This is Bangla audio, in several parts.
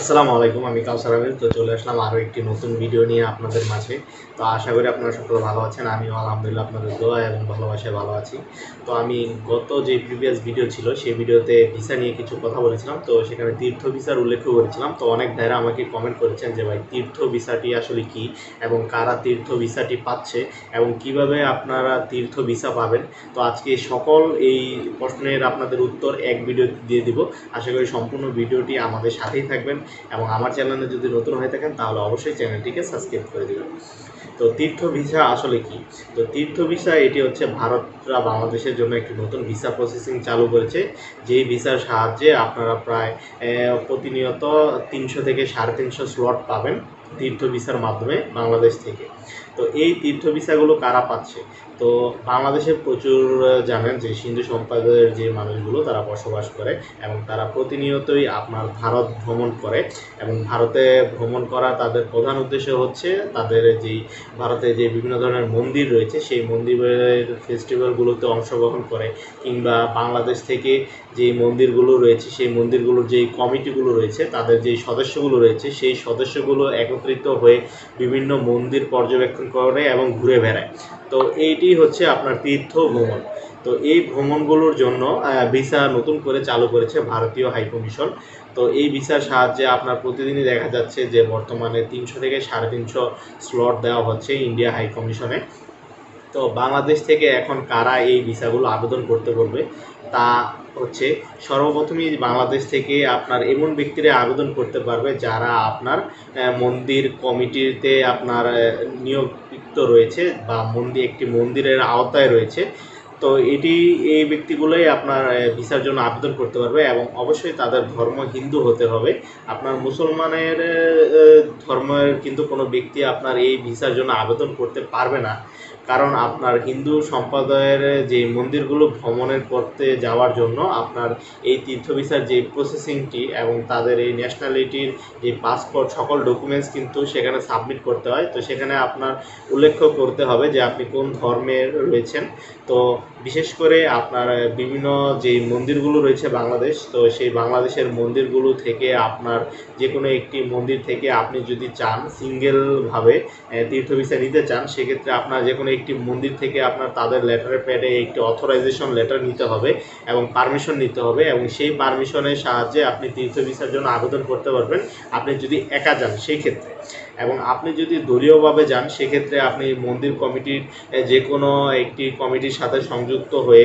আসসালামু আলাইকুম, আমি কাউসার আমির তো চলে আসলাম আরও একটি নতুন ভিডিও নিয়ে আপনাদের মাঝে। তো আশা করি আপনারা সকলে ভালো আছেন। আমিও আলহামদুলিল্লাহ আপনাদের দোয়া এবং ভালোবাসায় ভালো আছি। তো আমি গত যে প্রিভিয়াস ভিডিও ছিল, সেই ভিডিওতে ভিসা নিয়ে কিছু কথা বলেছিলাম। তো সেখানে তীর্থ ভিসার উল্লেখ করেছিলাম। তো অনেক ভাইরা আমাকে কমেন্ট করেছেন যে, ভাই, তীর্থ ভিসাটি আসলে কি এবং কারা তীর্থ ভিসাটি পাচ্ছে এবং কীভাবে আপনারা তীর্থ ভিসা পাবেন? তো আজকে সকল এই প্রশ্নের আপনাদের উত্তর এক ভিডিও দিয়ে দিব। আশা করি সম্পূর্ণ ভিডিওটি আমাদের সাথেই থাকবেন। এবং আমার চ্যানেলে যদি নতুন হয়ে থাকেন, তাহলে অবশ্যই চ্যানেলটিকে সাবস্ক্রাইব করে দেবেন। তো তীর্থ ভিসা আসলে কি? তো তীর্থ ভিসা এটি হচ্ছে ভারতরা বাংলাদেশের জন্য একটি নতুন ভিসা প্রসেসিং চালু করেছে। যেই ভিসার সাহায্যে আপনারা প্রায় প্রতিনিয়ত তিনশো থেকে সাড়ে তিনশো স্লট পাবেন। তীর্থ ভিসার মাধ্যমে বাংলাদেশ থেকে। তো এই তীর্থ ভিসাগুলো কারা পাচ্ছে? তো বাংলাদেশে প্রচুর জানেন যে সিন্ধু সম্প্রদায়ের যে মানুষগুলো তারা বসবাস করে এবং তারা প্রতিনিয়তই আপনার ভারত ভ্রমণ করে এবং ভারতে ভ্রমণ করা তাদের প্রধান উদ্দেশ্য হচ্ছে তাদের যেই ভারতে যে বিভিন্ন ধরনের মন্দির রয়েছে সেই মন্দিরের ফেস্টিভ্যালগুলোতে অংশগ্রহণ করে কিংবা বাংলাদেশ থেকে যে মন্দিরগুলো রয়েছে সেই মন্দিরগুলোর যেই কমিটিগুলো রয়েছে তাদের যেই সদস্যগুলো রয়েছে সেই সদস্যগুলো একত্রিত হয়ে বিভিন্ন মন্দির পর্যবেক্ষণ করে এবং ঘুরে বেড়ায়। তো এইটি হচ্ছে আপনার তীর্থ ভ্রমণ তো এই ভ্রমণগুলোর জন্য ভিসা নতুন করে চালু করেছে ভারতীয় হাইকমিশন। তো এই ভিসার সাহায্যে আপনার প্রতিদিনই দেখা যাচ্ছে যে বর্তমানে তিনশো থেকে সাড়ে তিনশো স্লট দেওয়া হচ্ছে ইন্ডিয়া হাইকমিশনে। তো বাংলাদেশ থেকে এখন কারা এই ভিসাগুলো আবেদন করতে পারবে তা হচ্ছে সর্বপ্রথমই বাংলাদেশ থেকে আপনার এমন ব্যক্তিরা আবেদন করতে পারবে যারা আপনার মন্দির কমিটিতে আপনার আহ, নিয়োজিত রয়েছে বা মন্দির একটি মন্দিরের আওতায় রয়েছে। তো এটি এই ব্যক্তিগুলোই আপনার ভিসার জন্য আবেদন করতে পারবে এবং অবশ্যই তাদের ধর্ম হিন্দু হতে হবে। আপনার মুসলমানের ধর্মের কিন্তু কোনো ব্যক্তি আপনার এই ভিসার জন্য আবেদন করতে পারবে না। কারণ আপনার হিন্দু সম্প্রদায়ের যে মন্দিরগুলো ভ্রমণের করতে যাওয়ার জন্য আপনার এই তীর্থ ভিসার যে প্রসেসিংটি এবং তাদের এই ন্যাশনালিটির যে পাসপোর্ট সকল ডকুমেন্টস কিন্তু সেখানে সাবমিট করতে হয়। তো সেখানে আপনার উল্লেখ করতে হবে যে আপনি কোন ধর্মের রয়েছেন। তো বিশেষ করে আপনার বিভিন্ন যে মন্দিরগুলো রয়েছে বাংলাদেশ, তো সেই বাংলাদেশের মন্দিরগুলো থেকে আপনার যে কোনো একটি মন্দির থেকে আপনি যদি চান সিঙ্গেলভাবে তীর্থ ভিসা নিতে চান, সেক্ষেত্রে আপনার যে কোনো একটি মন্দির থেকে আপনার তাদের লেটারের প্যাডে একটি অথরাইজেশন লেটার নিতে হবে এবং পারমিশন নিতে হবে এবং সেই পারমিশনের সাহায্যে আপনি তীর্থ ভিসার জন্য আবেদন করতে পারবেন। আপনি যদি একা যান সেই ক্ষেত্রে এবং আপনি যদি দলীয়ভাবে যান সেক্ষেত্রে আপনি মন্দির কমিটির যে কোনো একটি কমিটির সাথে সংযুক্ত হয়ে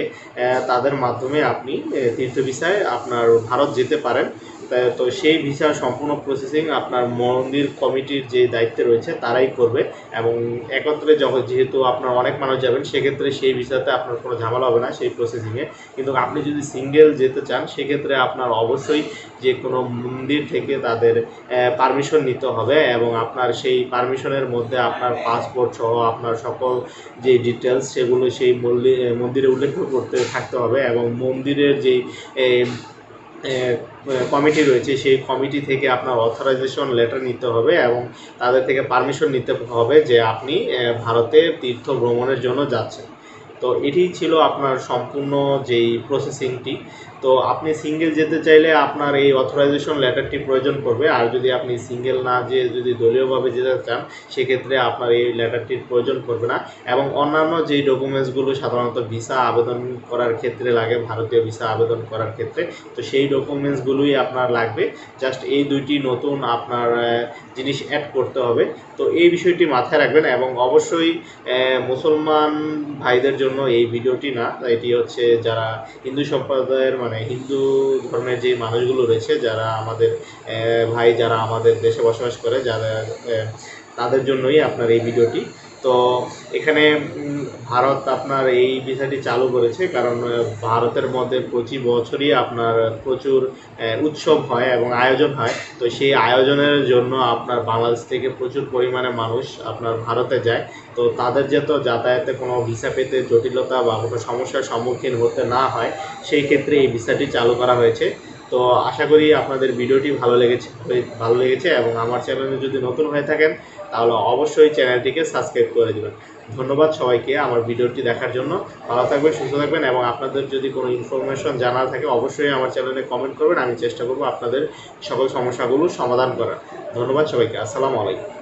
তাদের মাধ্যমে আপনি তীর্থ ভিসায় আপনার ভারত যেতে পারেন। তা- সেই ভিসার সম্পূর্ণ প্রসেসিং আপনার মন্দির কমিটির যে দায়িত্বে রয়েছে তারাই করবে এবং একত্রে যখন যেহেতু আপনার অনেক মানুষ যাবেন, সেক্ষেত্রে সেই ভিসাতে আপনার কোনো ঝামেলা হবে না সেই প্রসেসিংয়ে কিন্তু আপনি যদি সিঙ্গেল যেতে চান, সেক্ষেত্রে আপনার অবশ্যই যে কোনো মন্দির থেকে তাদের পারমিশন নিতে হবে এবং আপনার সেই পারমিশনের মধ্যে আপনার পাসপোর্ট সহ আপনার সকল যে ডিটেলস সেগুলো সেই মন্দিরে উল্লেখ করতে থাকতে হবে এবং মন্দিরের যেই কমিটি রয়েছে, সেই কমিটি থেকে আপনার অথরাইজেশন লেটার নিতে হবে এবং তাদের থেকে পারমিশন নিতে হবে যে আপনি ভারতে তীর্থ ভ্রমণের জন্য যাচ্ছেন। তো এটি ছিল আপনার সম্পূর্ণ যেই প্রসেসিংটি তো আপনি সিঙ্গেল যেতে চাইলে আপনার এই অথরাইজেশন লেটারটি প্রয়োজন পড়বে। আর যদি আপনি সিঙ্গেল না যেয়ে যদি দলীয়ভাবে যেতে চান, সেক্ষেত্রে আপনার এই লেটারটির প্রয়োজন পড়বে না। এবং অন্যান্য যেই ডকুমেন্টসগুলো সাধারণত ভিসা আবেদন করার ক্ষেত্রে লাগে, ভারতীয় ভিসা আবেদন করার ক্ষেত্রে, তো সেই ডকুমেন্টসগুলোই আপনার লাগবে। জাস্ট এই দুইটি নতুন আপনার জিনিস অ্যাড করতে হবে। তো এই বিষয়টি মাথায় রাখবেন এবং অবশ্যই মুসলমান ভাইদের জন্য এই ভিডিওটি না এটি হচ্ছে যারা হিন্দু সম্প্রদায়ের মানে হিন্দু ধর্মের যে মানুষগুলো রয়েছে, যারা আমাদের ভাই যারা আমাদের দেশে বসবাস করে যারা তাদের জন্যই আপনার এই ভিডিওটি। তো এখানে ভারত আপনার এই বিষয়টি চালু করেছে, কারণ ভারতের মধ্যে প্রতি বছরই আপনার প্রচুর উৎসব হয় এবং আয়োজন হয়। তো সেই আয়োজনের জন্য আপনার বাংলাদেশ থেকে প্রচুর পরিমাণে মানুষ আপনার ভারতে যায়। তো তাদের যাতে যাতায়াতে কোনো ভিসা পেতে জটিলতা বা কোনো সমস্যার সম্মুখীন হতে না হয়, সেই ক্ষেত্রে এই ভিসাটি চালু করা হয়েছে। তো আশা করি আপনাদের ভিডিওটি ভালো লেগেছে ভালো লেগেছে এবং আমার চ্যানেলে যদি নতুন হয়ে থাকেন, তাহলে অবশ্যই চ্যানেলটিকে সাবস্ক্রাইব করে দেবেন। ধন্যবাদ সবাইকে আমার ভিডিওটি দেখার জন্য। ভালো থাকবেন, সুস্থ থাকবেন এবং আপনাদের যদি কোনো ইনফরমেশন জানা থাকে, অবশ্যই আমার চ্যানেলে কমেন্ট করবেন। আমি চেষ্টা করব আপনাদের সকল সমস্যাগুলো সমাধান করার। ধন্যবাদ সবাইকে। আসসালামু আলাইকুম।